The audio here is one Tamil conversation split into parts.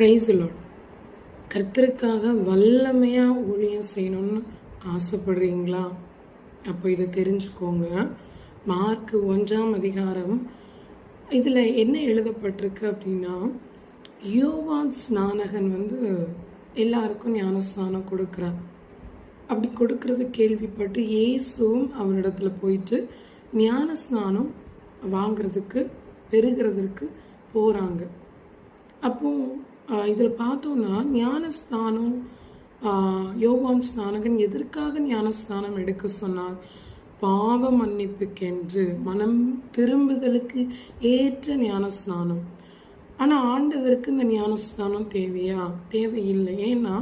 பிரைஸ்லோட் கர்த்தருக்காக வல்லமையாக ஊழியம் செய்யணும்னு ஆசைப்படுறீங்களா? அப்போ இதை தெரிஞ்சுக்கோங்க. மார்க் ஒன்றாம் அதிகாரம். இதில் என்ன எழுதப்பட்டிருக்கு அப்படின்னா யோவான் ஸ்நானகன் வந்து எல்லாருக்கும் ஞானஸ்நானம் கொடுக்குறார். அப்படி கொடுக்கறது கேள்விப்பட்டு இயேசுவும் அவரிடத்துல போயிட்டு ஞானஸ்நானம் வாங்குறதுக்கு பெருகிறதுக்கு போகிறாங்க அப்போது இதில் பார்த்தோம்னா ஞானஸ்தானம் ஆஹ், யோவான் ஸ்நானகன் எதற்காக ஞானஸ்நானம் எடுக்க சொன்னார்? பாவ மன்னிப்புக்கென்று மனம் திரும்புதலுக்கு ஏற்ற ஞானஸ்நானம் ஆனால் ஆண்டவருக்கு இந்த ஞானஸ்நானம் தேவையா? தேவையில்லை. ஏன்னா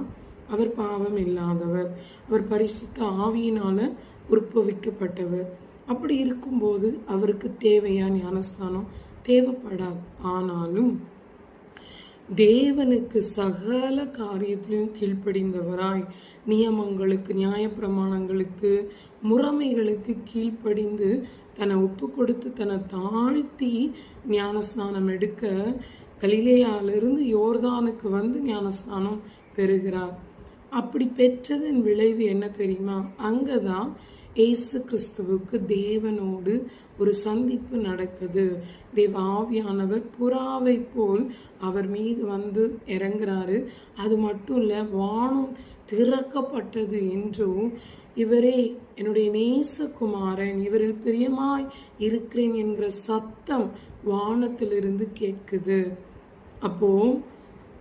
அவர் பாவம் இல்லாதவர். அவர் பரிசுத்த ஆவியினால் உற்பவிக்கப்பட்டவர். அப்படி இருக்கும்போது அவருக்கு தேவையா ஞானஸ்தானம்? தேவைப்படாது. ஆனாலும் தேவனுக்கு சகல காரியத்திலையும் கீழ்ப்படிந்தவராய் நியமங்களுக்கு நியாயப்பிரமாணங்களுக்கு முறைமைகளுக்கு கீழ்ப்படிந்து தன்னை ஒப்பு கொடுத்து தன்னை தாழ்த்தி ஞானஸ்நானம் எடுக்க கலிலேயாவிலிருந்து யோர்தானுக்கு வந்து ஞானஸ்நானம் பெறுகிறார். அப்படி பெற்றதன் விளைவு என்ன தெரியுமா? அங்கதான் இயேசு கிறிஸ்துவுக்கு தேவனோடு ஒரு சந்திப்பு நடக்குது. தேவ ஆவியானவர் புறாவை போல் அவர் மீது வந்து இறங்குறாரு. அது மட்டும் இல்லை வானம் திறக்கப்பட்டது என்றும் இவரே என்னுடைய நேசகுமாரன் இவரில் பிரியமாய் இருக்கிறேன் என்கிற சத்தம் வானத்திலிருந்து கேட்குது. அப்போ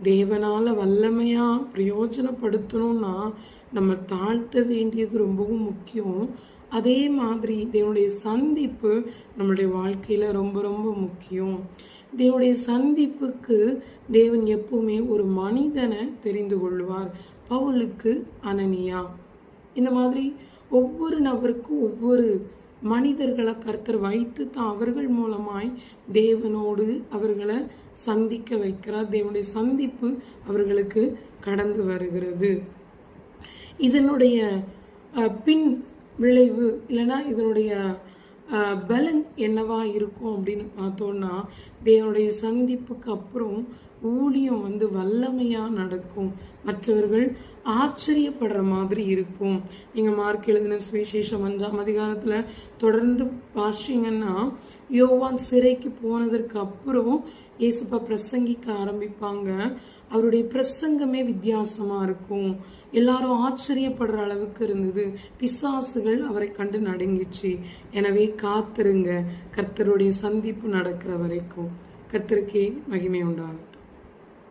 தேவனால் வல்லமையாக பிரயோஜனப்படுத்தணும்னா நம்ம தாழ்த்த வேண்டியது ரொம்பவும் முக்கியம். அதே மாதிரி தேவனுடைய சந்திப்பு நம்மளுடைய வாழ்க்கையில் ரொம்ப ரொம்ப முக்கியம். தேவனுடைய சந்திப்புக்கு தேவன் எப்பவுமே ஒரு மனிதனை தெரிந்து கொள்வார். பவுலுக்கு அனனியா. இந்த மாதிரி ஒவ்வொரு நபருக்கும் ஒவ்வொரு மனிதர்களை கர்த்தர் வைத்து தான் அவர்கள் மூலமாய் தேவனோடு அவர்களை சந்திக்க வைக்கிறார். தேவனுடைய சந்திப்பு அவர்களுக்கு கடந்து வருகிறது. இதனுடைய பின் விளைவு இல்லைன்னா இதனுடைய பலன் என்னவா இருக்கும் அப்படின்னு பார்த்தோம்னா தேவனுடைய சந்திப்புக்கு அப்புறம் ஊழியம் வந்து வல்லமையாக நடக்கும். மற்றவர்கள் ஆச்சரியப்படுற மாதிரி இருக்கும். நீங்கள் மார்க் எழுதின சுவிசேஷம் அஞ்சாம் அதிகாரத்தில் தொடர்ந்து வாசிங்கன்னா யோவான் சிறைக்கு போனதற்கு அப்புறம் இயேசுப்பா பிரசங்கிக்க ஆரம்பிப்பாங்க. அவருடைய பிரசங்கமே வித்தியாசமாக இருக்கும். எல்லாரும் ஆச்சரியப்படுற அளவுக்கு இருந்தது. பிசாசுகள் அவரை கண்டு நடுங்கிச்சு. எனவே காத்திருங்க. கர்த்தருடைய சந்திப்பு நடக்கிற வரைக்கும். கர்த்தருக்கே மகிமை உண்டாகட்டும்.